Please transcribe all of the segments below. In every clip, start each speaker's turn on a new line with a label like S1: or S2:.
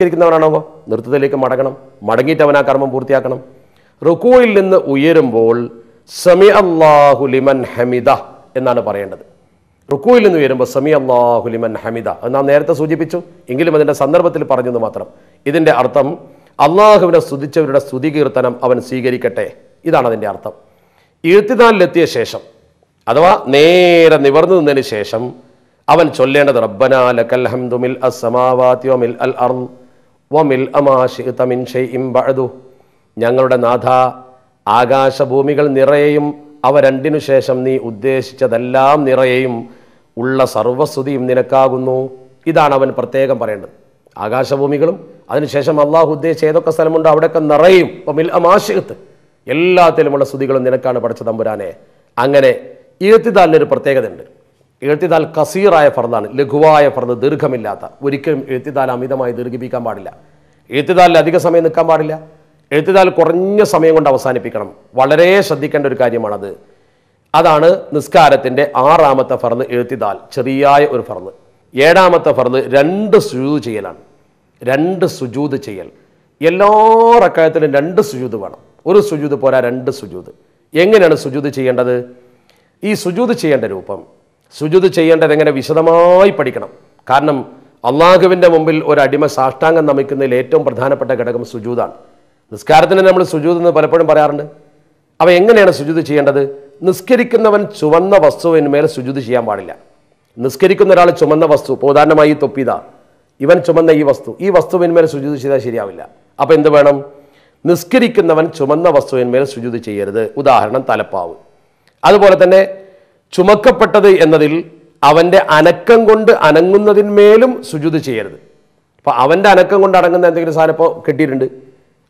S1: ഇരിക്കുന്നവനാണോ നൃത്തത്തിലേക്ക് മടങ്ങണം. മടങ്ങിയിട്ട് അവൻ ആ കർമ്മം പൂർത്തിയാക്കണം. റുക്കുവിൽ നിന്ന് ഉയരുമ്പോൾ സമി അള്ളാഹു ലിമൻ ഹമിദ എന്നാണ് പറയേണ്ടത്. റുക്കുവിൽ നിന്ന് ഉയരുമ്പോൾ സമി അള്ളാഹു ലിമൻ ഹമിദ. അത് നാം നേരത്തെ സൂചിപ്പിച്ചു. എങ്കിലും അതിന്റെ സന്ദർഭത്തിൽ പറഞ്ഞെന്ന് മാത്രം. ഇതിന്റെ അർത്ഥം അള്ളാഹുവിനെ സ്തുതിച്ചവരുടെ സ്തുതി കീർത്തനം അവൻ സ്വീകരിക്കട്ടെ. ഇതാണ് അതിന്റെ അർത്ഥം. ഇരുപത്തിനാലിലെത്തിയ ശേഷം അഥവാ നേരെ നിവർന്നു നിന്നതിന് ശേഷം അവൻ ചൊല്ലേണ്ടത് റബ്ബനാ ലക്കൽ ഹംദു മിൽ അസ്സമാവാതി വമിൽ അൽ അർദ്. വമിൽ അമാ ശിഅത മിൻ ഷൈഇൻ ബഅദു. ഞങ്ങളുടെ നാഥ ആകാശഭൂമികൾ നിറയെയും അവ രണ്ടിനു ശേഷം നീ ഉദ്ദേശിച്ചതെല്ലാം നിറയെയും ഉള്ള സർവസ്തുതിയും നിനക്കാകുന്നു. ഇതാണ് അവൻ പ്രത്യേകം പറയേണ്ടത്. ആകാശഭൂമികളും അതിനുശേഷം അള്ളാഹു ഉദ്ദേശിച്ച ഏതൊക്കെ സ്ഥലമുണ്ടോ അവിടെയൊക്കെ നിറയും. വമിൽ അമാശികത്ത് എല്ലാത്തിലുമുള്ള സ്തുതികളും നിനക്കാണ് പഠിച്ച തമ്പുരാനെ. അങ്ങനെ എഴുത്തിദാലിനൊരു പ്രത്യേകത ഉണ്ട് എഴുത്തിദാൽ കസീറായ ഫർദാണ് ലഘുവായ ഫർദ് ദീർഘമില്ലാത്ത. ഒരിക്കലും എഴുത്തിതാൽ അമിതമായി ദീർഘിപ്പിക്കാൻ പാടില്ല. എഴുത്തിതാലിൽ അധിക സമയം നിൽക്കാൻ പാടില്ല. എഴുത്തിതാൽ കുറഞ്ഞ സമയം കൊണ്ട് അവസാനിപ്പിക്കണം. വളരെ ശ്രദ്ധിക്കേണ്ട ഒരു കാര്യമാണത്. അതാണ് നിസ്കാരത്തിന്റെ ആറാമത്തെ ഫർദ് എഴുത്തിതാൽ ചെറിയായ ഒരു ഫർദ്. ഏഴാമത്തെ ഫർദ് രണ്ട് സുജൂത് ചെയ്യലാണ്. രണ്ട് സുജൂത് ചെയ്യൽ. എല്ലാ റക്കായത്തിലും രണ്ട് സുജൂത് വേണം. ഒരു സുജൂത് പോരാ രണ്ട് സുജൂത്. എങ്ങനെയാണ് സുജൂത് ചെയ്യേണ്ടത്? ഈ സുജൂത് ചെയ്യേണ്ട രൂപം സുജൂത് ചെയ്യേണ്ടത് എങ്ങനെ വിശദമായി പഠിക്കണം. കാരണം അള്ളാഹുവിന്റെ മുമ്പിൽ ഒരു അടിമ സാഷ്ടാംഗം നമിക്കുന്നതിൽ ഏറ്റവും പ്രധാനപ്പെട്ട ഘടകം സുജൂതാണ്. നിസ്കാരത്തിന് നമ്മൾ സുജൂത് എന്ന് പലപ്പോഴും പറയാറുണ്ട്. അപ്പോൾ എങ്ങനെയാണ് സുജൂത് ചെയ്യേണ്ടത്? നിസ്കരിക്കുന്നവൻ ചുവന്ന വസ്തുവിന്മേൽ സുജൂത് ചെയ്യാൻ പാടില്ല. നിസ്കരിക്കുന്ന ഒരാൾ ചുമന്ന വസ്തു ഉദാഹരണമായി തൊപ്പിത ഇവൻ ചുമന്ന ഈ വസ്തു ഈ വസ്തുവിന്മേൽ സുജൂത് ചെയ്താൽ ശരിയാവില്ല. അപ്പോൾ എന്ത് വേണം? നിസ്കരിക്കുന്നവൻ ചുമന്ന വസ്തുവിന്മേൽ സുജൂത് ചെയ്യരുത്. ഉദാഹരണം തലപ്പാവ്. അതുപോലെ തന്നെ ചുമക്കപ്പെട്ടത് എന്നതിൽ അവന്റെ അനക്കം കൊണ്ട് അനങ്ങുന്നതിന്മേലും സുജുത് ചെയ്യരുത്. അപ്പോൾ അവന്റെ അനക്കം കൊണ്ട് അടങ്ങുന്ന എന്തെങ്കിലും സാധനം ഇപ്പോൾ കിട്ടിയിട്ടുണ്ട്.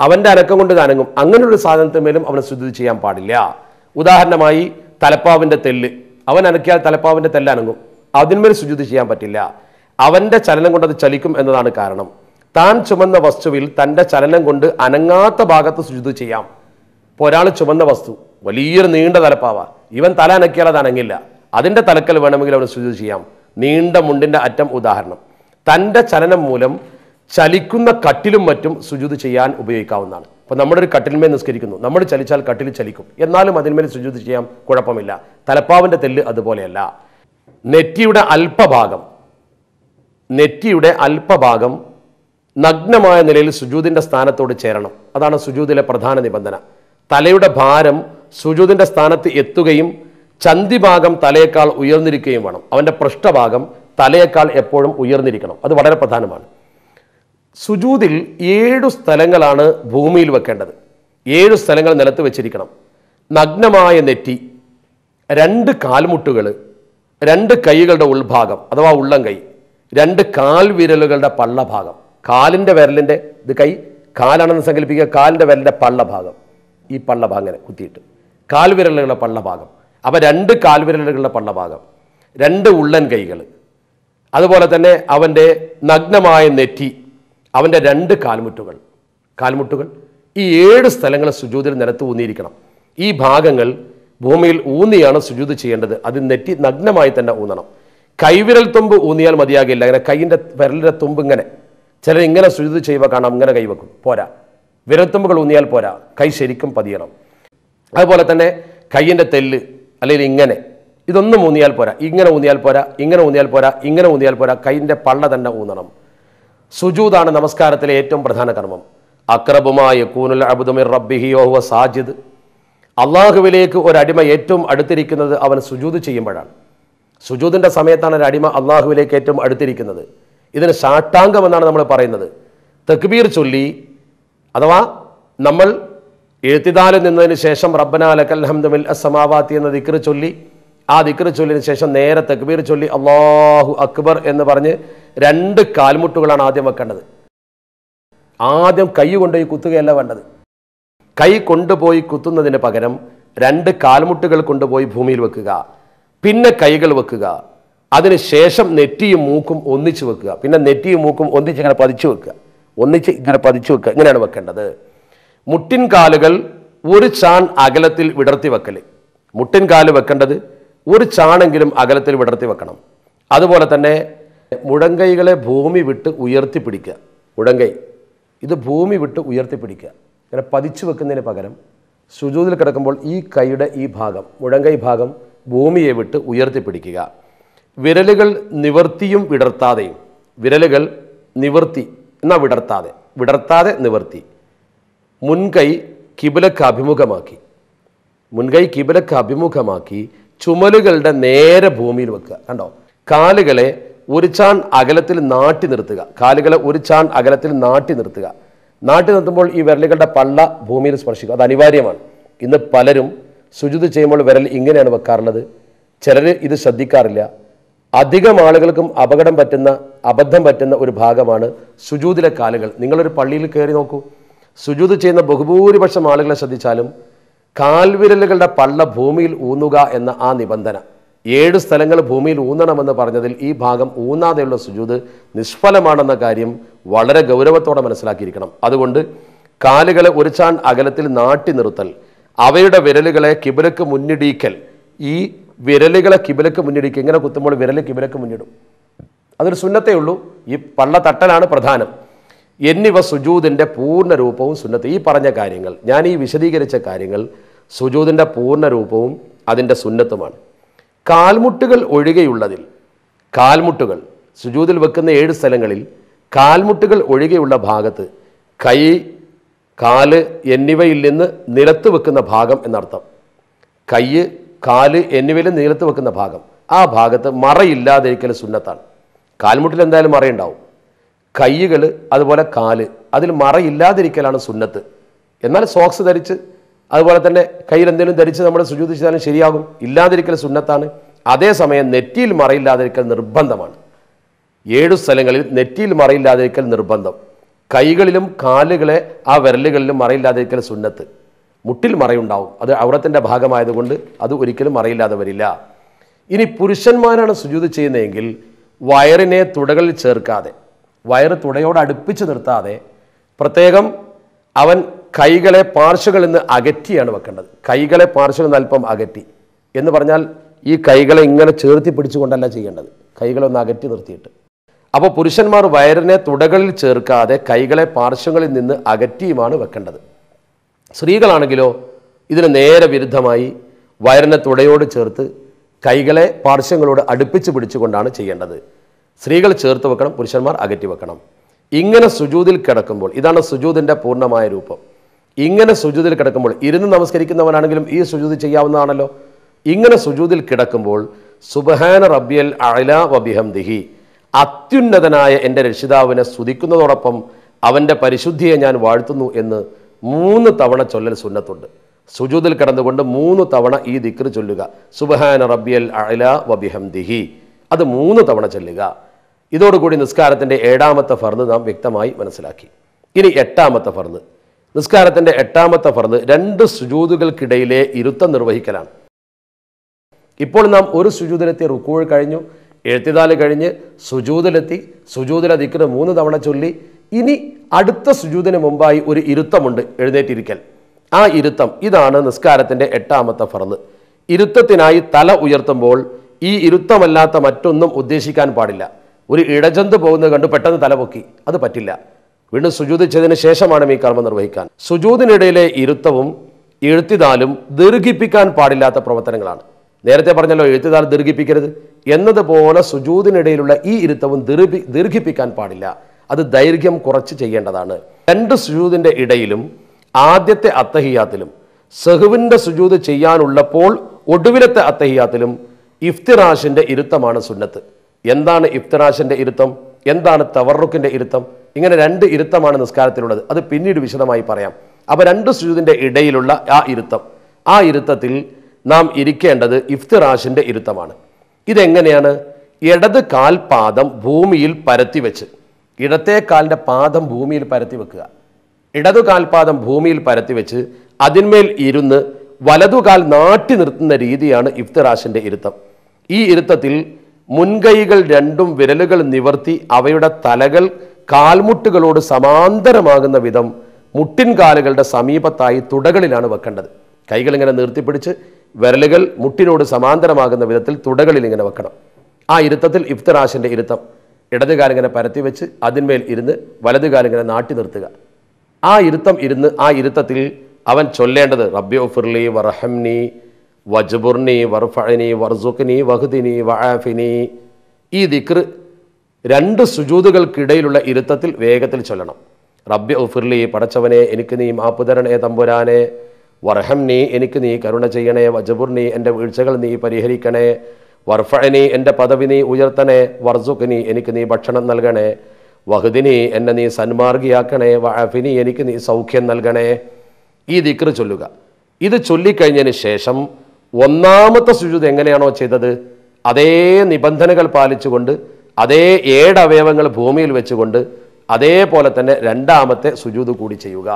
S1: അവന്റെ അനക്കം കൊണ്ട് അനങ്ങും. അങ്ങനെയൊരു സാധനത്തിന്മേലും അവനെ സുജുത് ചെയ്യാൻ പാടില്ല. ഉദാഹരണമായി തലപ്പാവിന്റെ തെല്ല്. അവൻ അനക്കിയാൽ തലപ്പാവിന്റെ തെല്ല് അനങ്ങും. അതിന്മേൽ സുജുത് ചെയ്യാൻ പറ്റില്ല. അവന്റെ ചലനം കൊണ്ട് അത് ചലിക്കും എന്നതാണ് കാരണം. താൻ ചുമന്ന വസ്തുവിൽ തന്റെ ചലനം കൊണ്ട് അനങ്ങാത്ത ഭാഗത്ത് സുജുത് ചെയ്യാം. ഇപ്പോൾ ഒരാൾ ചുമന്ന വസ്തു വലിയൊരു നീണ്ട തലപ്പാവ ഇവൻ തല അനക്കിയാൽ അത് അനങ്ങില്ല. അതിന്റെ തലക്കൽ വേണമെങ്കിൽ അവന് സ്ഥിതി ചെയ്യാം. നീണ്ട മുണ്ടിന്റെ അറ്റം ഉദാഹരണം. തന്റെ ചലനം മൂലം ചലിക്കുന്ന കട്ടിലും മറ്റും സുജൂത് ചെയ്യാൻ ഉപയോഗിക്കാവുന്നതാണ്. അപ്പോൾ നമ്മുടെ ഒരു കട്ടിലിന്മേൽ നിസ്കരിക്കുന്നു. നമ്മൾ ചലിച്ചാൽ കട്ടിൽ ചലിക്കും. എന്നാലും അതിന്മേൽ സുജൂത് ചെയ്യാം കുഴപ്പമില്ല. തലപ്പാവിന്റെ തെല്ല് അതുപോലെയല്ല. നെറ്റിയുടെ അല്പഭാഗം നെറ്റിയുടെ അല്പഭാഗം നഗ്നമായ നിലയിൽ സുജൂതിന്റെ സ്ഥാനത്തോട് ചേരണം. അതാണ് സുജൂതിലെ പ്രധാന നിബന്ധന. തലയുടെ ഭാരം സുജൂദിന്റെ സ്ഥാനത്ത് എത്തുകയും ചന്തിഭാഗം തലയേക്കാൾ ഉയർന്നിരിക്കുകയും വേണം. അവന്റെ പൃഷ്ഠഭാഗം തലയേക്കാൾ എപ്പോഴും ഉയർന്നിരിക്കണം. അത് വളരെ പ്രധാനമാണ്. സുജൂതിൽ ഏഴു സ്ഥലങ്ങളാണ് ഭൂമിയിൽ വെക്കേണ്ടത്. ഏഴു സ്ഥലങ്ങൾ നിലത്ത് വെച്ചിരിക്കണം. നഗ്നമായ നെറ്റി രണ്ട് കാൽമുട്ടുകൾ രണ്ട് കൈകളുടെ ഉൾഭാഗം അഥവാ ഉള്ളം കൈ രണ്ട് കാൽവിരലുകളുടെ പള്ളഭാഗം. കാലിന്റെ വിരലിന്റെ ഇത് കൈ കാലാണെന്ന് സങ്കല്പിക്കുക കാലിന്റെ വിരലിന്റെ പള്ളഭാഗം. ഈ പള്ളഭാഗം അങ്ങനെ കുത്തിയിട്ട്. കാൽവിരലുകളുടെ പള്ളഭാഗം. അപ്പോൾ രണ്ട് കാൽവിരലുകളുടെ പള്ളഭാഗം. രണ്ട് ഉള്ളൻ കൈകൾ അതുപോലെ തന്നെ അവന്റെ നഗ്നമായ നെറ്റി അവന്റെ രണ്ട് കാൽമുട്ടുകൾ. കാൽമുട്ടുകൾ. ഈ ഏഴ് സ്ഥലങ്ങൾ സുജൂതിൽ നിലത്ത് ഊന്നിയിരിക്കണം. ഈ ഭാഗങ്ങൾ ഭൂമിയിൽ ഊന്നിയാണ് സുജൂത് ചെയ്യേണ്ടത്. അത് നെറ്റി നഗ്നമായി തന്നെ ഊന്നണം. കൈവിരൽ തുമ്പ് ഊന്നിയാൽ മതിയാകില്ല. അങ്ങനെ കൈയിന്റെ വിരലിന്റെ തുമ്പ് ഇങ്ങനെ. ചിലർ ഇങ്ങനെ സുജൂത് ചെയ്യുമ്പോൾ കാണാം ഇങ്ങനെ കൈവെക്കും. പോരാ. വിരൽത്തുമ്പുകൾ ഊന്നിയാൽ പോരാ. കൈ ശരിക്കും പതിയണം. അതുപോലെ തന്നെ കയ്യിന്റെ തെല്ല് അല്ലെങ്കിൽ ഇങ്ങനെ. ഇതൊന്നും ഊന്നിയാൽ പോരാ. ഇങ്ങനെ ഊന്നിയാൽ പോരാ. ഇങ്ങനെ ഊന്നിയാൽ പോരാ. ഇങ്ങനെ ഊന്നിയാൽ പോരാ. കൈയിന്റെ പള്ള തന്നെ ഊന്നണം. സുജൂദാണ് നമസ്കാരത്തിലെ ഏറ്റവും പ്രധാന കർമ്മം. അക്രബുമായ കൂനുൽ അബുദുമിർ റബ്ബിഹി ഓഹുവ സാജിദ്. അള്ളാഹുവിലേക്ക് ഒരടിമ ഏറ്റവും അടുത്തിരിക്കുന്നത് അവൻ സുജൂത് ചെയ്യുമ്പോഴാണ്. സുജൂതിന്റെ സമയത്താണ് ഒരു അടിമ അള്ളാഹുവിലേക്ക് ഏറ്റവും അടുത്തിരിക്കുന്നത്. ഇതിന് ഷാട്ടാംഗം എന്നാണ് നമ്മൾ പറയുന്നത്. തക്ബീർ ചൊല്ലി അഥവാ നമ്മൾ എഴുത്തിദാലിൽ നിന്നതിന് ശേഷം റബ്ബനാലക്കൽ ഹംദുമിൽ അസമാവാത്തി എന്ന ദിക്ർ ചൊല്ലി. ആ ദിക്ർ ചൊല്ലിന് ശേഷം നേരെ തക്ബീർ ചൊല്ലി. അള്ളാഹു അക്ബർ എന്ന് പറഞ്ഞ് രണ്ട് കാൽമുട്ടുകളാണ് ആദ്യം വെക്കേണ്ടത്. ആദ്യം കൈ കൊണ്ടുപോയി കുത്തുകയല്ല വേണ്ടത്. കൈ കൊണ്ടുപോയി കുത്തുന്നതിന് പകരം രണ്ട് കാൽമുട്ടുകൾ കൊണ്ടുപോയി ഭൂമിയിൽ വെക്കുക. പിന്നെ കൈകൾ വെക്കുക. അതിനുശേഷം നെറ്റിയും മൂക്കും ഒന്നിച്ച് വെക്കുക. പിന്നെ നെറ്റിയും മൂക്കും ഒന്നിച്ച് ഇങ്ങനെ പതിച്ചു വെക്കുക. ഒന്നിച്ച് ഇങ്ങനെ പതിച്ചു വെക്കുക. ഇങ്ങനെയാണ് വെക്കേണ്ടത്. മുട്ടിൻ കാലുകൾ ഒരു ചാൺ അകലത്തിൽ വിടർത്തി വെക്കൽ മുട്ടിൻ കാൽ വെക്കേണ്ടത് ഒരു ചാണെങ്കിലും അകലത്തിൽ വിടർത്തി വെക്കണം. അതുപോലെ തന്നെ മുഴങ്കൈകളെ ഭൂമി വിട്ട് ഉയർത്തി പിടിക്കുക. മുഴങ്കൈ. ഇത് ഭൂമി വിട്ട് ഉയർത്തി പിടിക്കുക. ഇങ്ങനെ പതിച്ചു വെക്കുന്നതിന് പകരം സുജൂതിൽ കിടക്കുമ്പോൾ ഈ കൈയുടെ ഈ ഭാഗം മുഴങ്കൈ ഭാഗം ഭൂമിയെ വിട്ട് ഉയർത്തി പിടിക്കുക. വിരലുകൾ നിവർത്തിയും വിടർത്താതെയും. വിരലുകൾ നിവർത്തി എന്നാൽ വിടർത്താതെ? വിടർത്താതെ നിവർത്തി. മുൻകൈ കിബിലക്ക് അഭിമുഖമാക്കി. മുൻകൈ കിബിലക്ക് അഭിമുഖമാക്കി ചുമലുകളുടെ നേരെ ഭൂമിയിൽ വെക്കുക. കണ്ടോ? കാലുകളെ ഒരു ചാൺ അകലത്തിൽ നാട്ടി നിർത്തുക. കാലുകളെ ഒരു ചാൺ അകലത്തിൽ നാട്ടി നിർത്തുക. നാട്ടി നിർത്തുമ്പോൾ ഈ വിരലുകളുടെ പള്ള ഭൂമിയിൽ സ്പർശിക്കുക അത് അനിവാര്യമാണ്. ഇന്ന് പലരും സുജുത് ചെയ്യുമ്പോൾ വിരൽ ഇങ്ങനെയാണ് വെക്കാറുള്ളത്. ചിലർ ഇത് ശ്രദ്ധിക്കാറില്ല. അധികം ആളുകൾക്കും അപകടം പറ്റുന്ന അബദ്ധം പറ്റുന്ന ഒരു ഭാഗമാണ് സുജൂതിലെ കാലുകൾ. നിങ്ങളൊരു പള്ളിയിൽ കയറി നോക്കൂ. സുജൂത് ചെയ്യുന്ന ബഹുഭൂരിപക്ഷം ആളുകളെ ശ്രദ്ധിച്ചാലും കാൽവിരലുകളുടെ പള്ള ഭൂമിയിൽ ഊന്നുക എന്ന ആ നിബന്ധന. ഏഴ് സ്ഥലങ്ങൾ ഭൂമിയിൽ ഊന്നണമെന്ന് പറഞ്ഞതിൽ ഈ ഭാഗം ഊന്നാതെയുള്ള സുജൂത് നിഷ്ഫലമാണെന്ന കാര്യം വളരെ ഗൗരവത്തോടെ മനസ്സിലാക്കിയിരിക്കണം. അതുകൊണ്ട് കാലുകളെ ഒരു ചാൺ അകലത്തിൽ നാട്ടി നിർത്തൽ അവയുടെ വിരലുകളെ കിബിലക്ക് മുന്നിടിക്കൽ ഈ വിരലുകളെ കിബിലക്ക് മുന്നിടിക്കുക ഇങ്ങനെ കുത്തുമ്പോൾ വിരൽ കിബിലക്ക് മുന്നിടും. അതൊരു സുന്നത്തേ ഉള്ളൂ. ഈ പള്ള തട്ടലാണ് പ്രധാനം. എന്നിവ സുജൂതിന്റെ പൂർണ രൂപവും സുന്നത്ത്. ഈ പറഞ്ഞ കാര്യങ്ങൾ ഞാൻ ഈ വിശദീകരിച്ച കാര്യങ്ങൾ സുജൂതിന്റെ പൂർണ രൂപവും അതിന്റെ സുന്നത്തുമാണ്. കാൽമുട്ടുകൾ ഒഴികെയുള്ളതിൽ കാൽമുട്ടുകൾ സുജൂതിൽ വെക്കുന്ന ഏഴ് സ്ഥലങ്ങളിൽ കാൽമുട്ടുകൾ ഒഴികെയുള്ള ഭാഗത്ത് കൈ കാൽ എന്നിവയിൽ നിന്ന് നിലത്ത് വെക്കുന്ന ഭാഗം എന്നർത്ഥം. കൈ കാൽ എന്നിവയിൽ നിലത്ത് വെക്കുന്ന ഭാഗം. ആ ഭാഗത്ത് മറയില്ലാതിരിക്കൽ സുന്നത്താണ്. കാൽമുട്ടിൽ എന്തായാലും മറയുണ്ടാവും. കയ്യുകൾ അതുപോലെ കാൽ. അതിൽ മറയില്ലാതിരിക്കലാണ് സുന്നത്ത്. എന്നാൽ സോക്സ് ധരിച്ച് അതുപോലെ തന്നെ കയ്യിൽ എന്തെങ്കിലും ധരിച്ച് നമ്മൾ സുജൂത് ശരിയാകും. ഇല്ലാതിരിക്കൽ സുന്നത്താണ്. അതേസമയം നെറ്റിയിൽ മറയില്ലാതിരിക്കൽ നിർബന്ധമാണ്. ഏഴു സ്ഥലങ്ങളിൽ നെറ്റിയിൽ മറയില്ലാതിരിക്കൽ നിർബന്ധം. കൈകളിലും കാലുകളെ ആ വിരലുകളിലും മറയില്ലാതിരിക്കൽ സുന്നത്ത്. മുട്ടിൽ മറയുണ്ടാവും. അത് ഔറത്തിന്റെ ഭാഗമായതുകൊണ്ട് അത് ഒരിക്കലും മറയില്ലാതെ വരില്ല. ഇനി പുരുഷന്മാരാണ് സുജൂത് ചെയ്യുന്നതെങ്കിൽ വയറിനെ തുടകളിൽ ചേർക്കാതെ വയറ് തുടയോട് അടുപ്പിച്ച് നിർത്താതെ പ്രത്യേകം അവൻ കൈകളെ പാർശ്വകളിൽ നിന്ന് അകറ്റിയാണ് വെക്കേണ്ടത്. കൈകളെ പാർശ്വകളിൽ നിന്ന് അല്പം അകറ്റി. എന്ന് പറഞ്ഞാൽ ഈ കൈകളെ ഇങ്ങനെ ചേർത്തി പിടിച്ചുകൊണ്ടല്ല ചെയ്യേണ്ടത്. കൈകളൊന്ന് അകറ്റി നിർത്തിയിട്ട്. അപ്പോൾ പുരുഷന്മാർ വയറിനെ തുടകളിൽ ചേർക്കാതെ കൈകളെ പാർശ്വങ്ങളിൽ നിന്ന് അകറ്റിയുമാണ് വെക്കേണ്ടത്. സ്ത്രീകളാണെങ്കിലോ ഇതിന് നേരെ വിരുദ്ധമായി വയറിനെ തുടയോട് ചേർത്ത് കൈകളെ പാർശ്വങ്ങളോട് അടുപ്പിച്ച് പിടിച്ചുകൊണ്ടാണ് ചെയ്യേണ്ടത്. സ്ത്രീകൾ ചേർത്ത് വെക്കണം പുരുഷന്മാർ അകറ്റി വെക്കണം. ഇങ്ങനെ സുജൂതിൽ കിടക്കുമ്പോൾ ഇതാണ് സുജൂതിന്റെ പൂർണമായ രൂപം. ഇങ്ങനെ സുജൂതിൽ കിടക്കുമ്പോൾ ഇരുന്ന് നമസ്കരിക്കുന്നവനാണെങ്കിലും ഈ സുജൂത് ചെയ്യാവുന്നതാണല്ലോ. ഇങ്ങനെ സുജൂതിൽ കിടക്കുമ്പോൾ സുബഹാന റബ്യൽ അല വബിഹംദിഹി അത്യുന്നതനായ എന്റെ രക്ഷിതാവിനെ സ്തുതിക്കുന്നതോടൊപ്പം അവന്റെ പരിശുദ്ധിയെ ഞാൻ വാഴ്ത്തുന്നു എന്ന് മൂന്ന് തവണ ചൊല്ലൽ സുന്നത്തുണ്ട്. സുജൂതിൽ കിടന്നുകൊണ്ട് മൂന്ന് തവണ ഈ ദിക്ർ ചൊല്ലുക. സുബഹാന റബ്യൽ അല വബിഹംദിഹി അത് മൂന്ന് തവണ ചൊല്ലുക. ഇതോടുകൂടി നിസ്കാരത്തിന്റെ ഏഴാമത്തെ ഫർദ് നാം വ്യക്തമായി മനസ്സിലാക്കി. ഇനി എട്ടാമത്തെ ഫർദ്. നിസ്കാരത്തിന്റെ എട്ടാമത്തെ ഫർദ് രണ്ട് സുജൂതുകൾക്കിടയിലെ ഇരുത്തം നിർവഹിക്കലാണ്. ഇപ്പോൾ നാം ഒരു സുജൂതിലെത്തി റുക്കൂൾ കഴിഞ്ഞു എഴുത്തിനാല് കഴിഞ്ഞ് സുജൂതിലെത്തി സുജൂതിലെ ദിക്കിന് മൂന്ന് തവണ ചൊല്ലി ഇനി അടുത്ത സുജൂതിന് മുമ്പായി ഒരു ഇരുത്തമുണ്ട് എഴുന്നേറ്റിരിക്കൽ. ആ ഇരുത്തം ഇതാണ് നിസ്കാരത്തിന്റെ എട്ടാമത്തെ ഫർദ്. ഇരുത്തത്തിനായി തല ഉയർത്തുമ്പോൾ ഈ ഇരുത്തമല്ലാത്ത മറ്റൊന്നും ഉദ്ദേശിക്കാൻ പാടില്ല. ഒരു ഇടജന്ത് പോകുന്നത് കണ്ട് പെട്ടെന്ന് തലപൊക്കി. അത് പറ്റില്ല. വീണ്ടും സുജൂത് ചെയ്തതിന് ശേഷമാണ് ഈ കർമ്മം നിർവഹിക്കാൻ. സുജൂതിനിടയിലെ ഇരുത്തവും എഴുത്തിതാലും ദീർഘിപ്പിക്കാൻ പാടില്ലാത്ത പ്രവർത്തനങ്ങളാണ്. നേരത്തെ പറഞ്ഞല്ലോ എഴുത്തിതാൽ ദീർഘിപ്പിക്കരുത്. എന്നതുപോലെ സുജൂതിനിടയിലുള്ള ഈ ഇരുത്തവും ദീർഘി ദീർഘിപ്പിക്കാൻ പാടില്ല. അത് ദൈർഘ്യം കുറച്ച് ചെയ്യേണ്ടതാണ്. രണ്ട് സുജൂതിന്റെ ഇടയിലും ആദ്യത്തെ അത്തഹിയാത്തിലും സഹുവിന്റെ സുജൂത് ചെയ്യാനുള്ളപ്പോൾ ഒടുവിലത്തെ അത്തഹിയാത്തിലും ഇഫ്തിറാഷിന്റെ ഇരുത്തമാണ് സുന്നത്ത്. എന്താണ് ഇഫ്തിറാഷിന്റെ ഇരുത്തം? എന്താണ് തവറുക്കിന്റെ ഇരുത്തം? ഇങ്ങനെ രണ്ട് ഇരുത്തമാണ് നിസ്കാരത്തിലുള്ളത്. അത് പിന്നീട് വിശദമായി പറയാം. അപ്പോൾ രണ്ട് സുജൂതിന്റെ ഇടയിലുള്ള ആ ഇരുത്തം. ആ ഇരുത്തത്തിൽ നാം ഇരിക്കേണ്ടത് ഇഫ്തിറാഷിന്റെ ഇരുത്തമാണ്. ഇതെങ്ങനെയാണ്? ഇടത് കാൽപാദം ഭൂമിയിൽ പരത്തി വെച്ച്. ഇടത്തെ കാലിന്റെ പാദം ഭൂമിയിൽ പരത്തി വെക്കുക. ഇടതു കാൽപാദം ഭൂമിയിൽ പരത്തി വെച്ച് അതിന്മേൽ ഇരുന്ന് വലതുകാൽ നാട്ടി നിർത്തുന്ന രീതിയാണ് ഇഫ്തിറാഷിന്റെ ഇരുത്തം. ഈ ഇരുത്തത്തിൽ മുൻകൈകൾ രണ്ടും വിരലുകൾ നിവർത്തി അവയുടെ തലകൾ കാൽമുട്ടുകളോട് സമാന്തരമാകുന്ന വിധം മുട്ടിൻകാലുകളുടെ സമീപത്തായി തുടകളിലാണ് വെക്കേണ്ടത്. കൈകൾ ഇങ്ങനെ നിർത്തിപ്പിടിച്ച് വിരലുകൾ മുട്ടിനോട് സമാന്തരമാകുന്ന വിധത്തിൽ തുടകളിൽ ഇങ്ങനെ വെക്കണം. ആ ഇരുത്തത്തിൽ ഇഫ്തറാശിന്റെ ഇരുത്തം. ഇടതുകാലിങ്ങനെ പരത്തി വെച്ച് അതിന്മേൽ ഇരുന്ന് വലതുകാലിങ്ങനെ നാട്ടി നിർത്തുക. ആ ഇരുത്തം ഇരുന്ന് ആ ഇരുത്തത്തിൽ അവൻ ചൊല്ലേണ്ടത് റബ്ബി ഫിർലി വർഹംനി വജ്ബുർനി വർഫഅനി വർസുഖ്നി വഹുദിനി വഹാഫിനി ഈ ദിക്ർ രണ്ട് സുജൂതുകൾക്കിടയിലുള്ള ഇരുത്തത്തിൽ വേഗത്തിൽ ചൊല്ലണം. റബ്ബി ഉഫിർലി പടച്ചവനെ എനിക്ക് നീ മാപ്പ് തരണേ തമ്പുരാനെ. വർഹം നീ എനിക്ക് നീ കരുണ ചെയ്യണേ. വജബുർ നീ എന്റെ വീഴ്ചകൾ നീ പരിഹരിക്കണേ. വർഫഅനി എന്റെ പദവി നീ ഉയർത്തണേ. വർസുഖ്നി എനിക്ക് നീ ഭക്ഷണം നൽകണേ. വഹദിനി എന്നെ നീ സന്മാർഗിയാക്കണേ. വഅഫിനി എനിക്ക് നീ സൗഖ്യം നൽകണേ. ഈ ദിക്ർ ചൊല്ലുക. ഇത് ചൊല്ലിക്കഴിഞ്ഞതിന് ശേഷം ഒന്നാമത്തെ സുജൂത് എങ്ങനെയാണോ ചെയ്തത് അതേ നിബന്ധനകൾ പാലിച്ചുകൊണ്ട് അതേ ഏഴ് അവയവങ്ങൾ ഭൂമിയിൽ വെച്ചുകൊണ്ട് അതേപോലെ തന്നെ രണ്ടാമത്തെ സുജൂത് കൂടി ചെയ്യുക.